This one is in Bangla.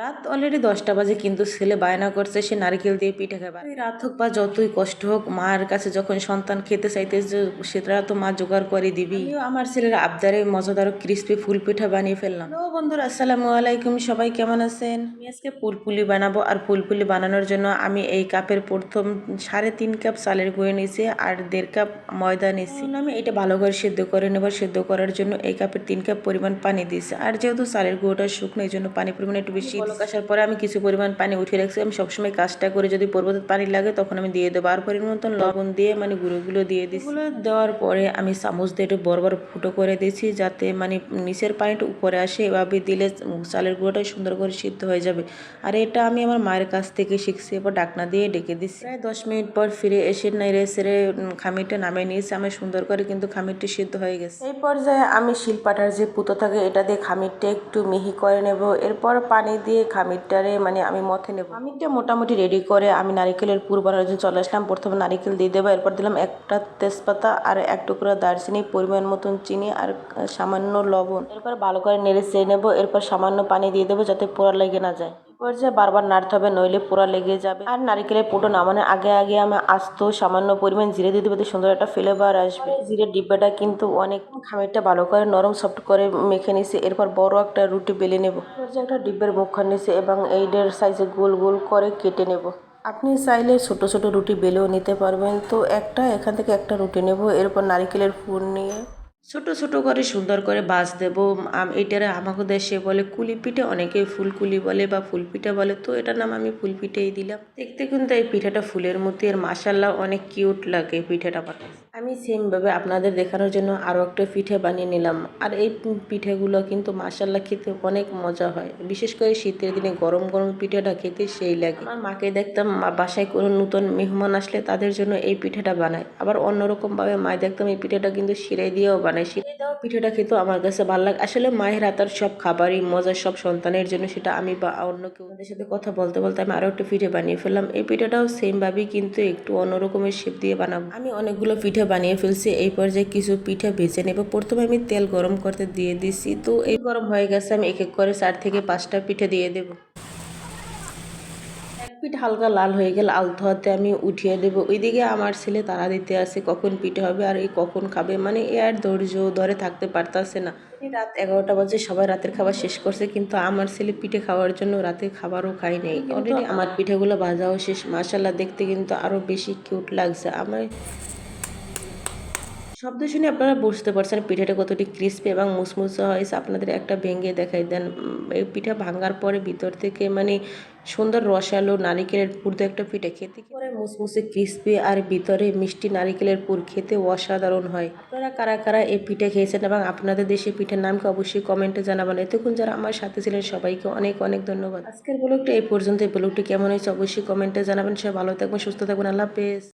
রাত অলরেডি দশটা বাজে, কিন্তু ছেলে বায়না করছে, সে নারকেল দিয়ে পিঠে খাবে এই রাত হোক বা যতই কষ্ট হোক, মার কাছে যখন সন্তান খেতে চাইতে সেটা তো মা জোগাড় করে দিবি। আমার ছেলের আবদারে মজাদার ক্রিস্পি ফুল পিঠা বানিয়ে ফেললাম। হ্যালো বন্ধুরা, আসসালামু আলাইকুম, সবাই কেমন আছেন? আমি আজকে ফুলপুলি বানাবো, আর ফুলপুলি বানানোর জন্য আমি এই কাপের প্রথম সাড়ে তিন কাপ চালের গুঁড়ো নিয়েছি, আর দেড় কাপ ময়দা নিয়েছি। আমি এটা ভালো করে সেদ্ধ করে নেব, সেদ্ধ করার জন্য এই কাপের তিন কাপ পরিমাণ পানি দিয়েছি। আর যেহেতু চালের গুঁড়োটা শুকনো, এই জন্য পানি পরিমাণ একটু বেশি বলক আসার পরে আমি কিছু পরিমাণ পানি উঠিয়ে রাখছি। আমি সবসময় কাজটা করে যদি পর্বতের পানি লাগে, তখন আমি দিয়ে দেবো। আর পরিমাণ মতন লবণ দিয়ে মানে গুঁড়োগুলো দিয়ে গুলো দেওয়ার পরে আমি চামচ দিয়ে একটু বড় ফুটো করে দিয়েছি, যাতে মানে নিচের পানিটা উপরে আসে। এভাবে দিলে চালের গুঁড়োটা সুন্দর করে সিদ্ধ হয়ে যাবে। আর এটা আমি আমার মায়ের কাছ থেকে শিখছি এবার ডাকনা দিয়ে ডেকে দিচ্ছি প্রায় দশ মিনিট পর ফিরে এসে নেড়ে সেরে খামিরটা নামিয়ে নিয়েছি। আমি সুন্দর করে কিন্তু খামিরটি সিদ্ধ হয়ে গেছে। এই পর্যায়ে আমি শিলপাটার যে পুতো থাকে, এটা দিয়ে খামিরটা একটু মিহি করে নেব। এরপর পানি দিয়ে খামিরটারে মানে আমি মথে নেব। খামিরটা মোটামুটি রেডি করে আমি নারিকেলের পুর বানানোর জন্য চলে আসলাম। প্রথমে নারিকেল দিয়ে দেবো, এরপর দিলাম একটা তেজপাতা আর এক টুকরা দারচিনি, পরিমাণ মতন চিনি আর সামান্য লবণ। এরপর ভালো করে নেড়ে চেয়ে নেব, এরপর সামান্য পানি দিয়ে দেবো যাতে পোড়া লেগে না যায়। পর্যায়ে বারবার নাড়তে হবে, নইলে পোড়া লেগে যাবে। আর নারিকেলের পুটো নামানোর আগে আগে আমি আস্ত সামান্য পরিমাণ জিরে দিয়ে দেবো সুন্দর একটা ফ্লেভার আসবে। জিরের ডিব্বাটা কিন্তু অনেক খামিরটা ভালো করে নরম সফট করে মেখে নিছি এরপর বড় একটা রুটি বেলে নেব। একটা ডিব্বের মুখখান নিছি এবং এইডের সাইজে গোল গোল করে কেটে নেব। আপনি চাইলে ছোট ছোট রুটি বেলেও নিতে পারবেন। তো একটা, এখান থেকে একটা রুটি নেব, এরপর নারিকেলের পুর নিয়ে ছোট ছোট করে সুন্দর করে বাস দেব। এটারে আমাকে দেশে বলে কুলি পিঠে অনেকে ফুলকুলি বলে বা ফুল পিঠা বলে। তো এটার নাম আমি ফুলপিঠেই দিলাম। দেখতে কিন্তু এই পিঠাটা ফুলের মতো আর মাসাল্লাহ অনেক কিউট লাগে পিঠাটা আমার আমি সেমভাবে আপনাদের দেখানোর জন্য আরও একটা পিঠে বানিয়ে নিলাম। আর এই পিঠেগুলো কিন্তু মাসাল্লাহ খেতে অনেক মজা হয়। বিশেষ করে শীতের দিনে গরম গরম পিঠেটা খেতে সেই লাগে। আমার মাকে দেখতাম বাসায় কোনো নতুন মেহমান আসলে তাদের জন্য এই পিঠাটা বানায়। আবার অন্যরকমভাবে মায় দেখতাম এই পিঠাটা কিন্তু সিরাই দিয়েও বানায়। সিরাই দেওয়া পিঠেটা খেতেও আমার কাছে ভালো লাগে। আসলে মায়ের হাতার সব খাবারই মজার, সব সন্তানের জন্য সেটা আমি বা অন্য কেউ ওদের সাথে কথা বলতে বলতে আমি আরও একটা পিঠে বানিয়ে ফেললাম। এই পিঠাটাও সেমভাবেই কিন্তু একটু অন্যরকমের শেপ দিয়ে বানাবো। আমি অনেকগুলো পিঠে বানিয়ে ফেলছি। এই পর্যায়ে কিছু পিঠা ভেজে নেব। প্রথমে আমি তেল গরম করতে দিয়ে দিছি। তো এই গরম হয়ে গেছে আমি এক এক করে চার থেকে পাঁচটা পিঠে দিয়ে দেবো। পিঠ হালকা লাল হয়ে গেলে আলতো হাতে আমি উঠিয়ে দেবো। ওইদিকে আমার ছেলে তারা দিতে আসে কখন পিঠে হবে আর এই কখন খাবে। মানে এ আর ধৈর্য ধরে থাকতে পারতাছে না। রাত এগারোটা বাজে সবাই রাতের খাবার শেষ করছে কিন্তু আমার ছেলে পিঠে খাওয়ার জন্য রাতে খাবারও খাই নেই। অলরেডি আমার পিঠেগুলো ভাজাও শেষ। মাসাল্লাহ দেখতে কিন্তু আরও বেশি কিউট লাগছে। আমার শব্দ শুনে আপনারা বুঝতে পারছেন পিঠাটা কতটি ক্রিস্পি এবং মুসমুসে হয়েছে আপনাদের একটা ভেঙে দেখাই দেন। এই পিঠা ভাঙার পরে ভিতর থেকে মানে সুন্দর রসালো নারিকেলের পুর একটা পিঠা খেতে পরে মুসমুসে ক্রিস্পি আর ভিতরে মিষ্টি নারিকেলের পুর খেতে অসাধারণ হয়। আপনারা কারা কারা এই পিঠে খেয়েছেন এবং আপনাদের দেশে পিঠার নামকে অবশ্যই কমেন্টে জানাবেন। এতক্ষণ যারা আমার সাথে ছিলেন, সবাইকে অনেক অনেক ধন্যবাদ। আজকের ব্লগটা এই পর্যন্ত এই ব্লগটি কেমন হয়েছে অবশ্যই কমেন্টে জানাবেন। সবাই ভালো থাকবেন, সুস্থ থাকবেন। আল্লাহ হাফেজ।